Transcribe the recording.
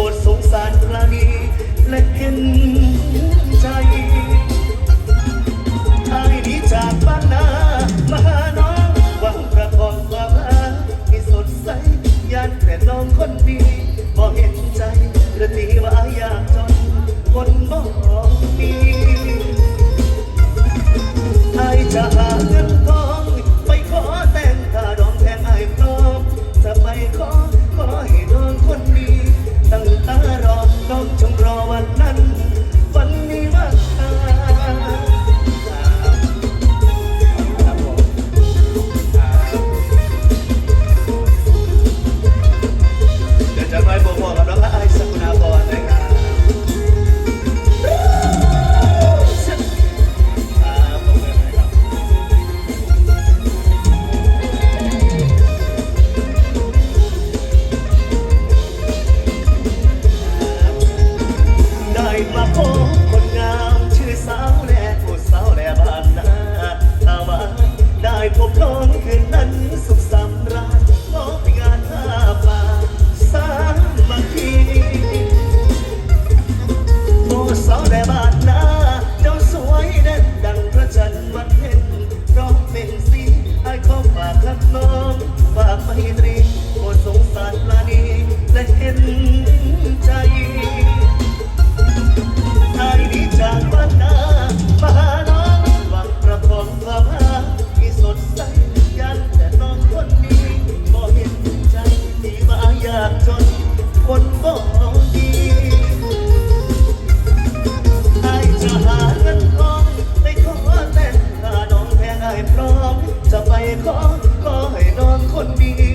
ปวดสงสารปราณีและเห็น คนบอกดีไอ้จะหาเงินทองไม่ขอแนองแพงไอ้พร้อมจะไปขอก็ให้นอนคนดี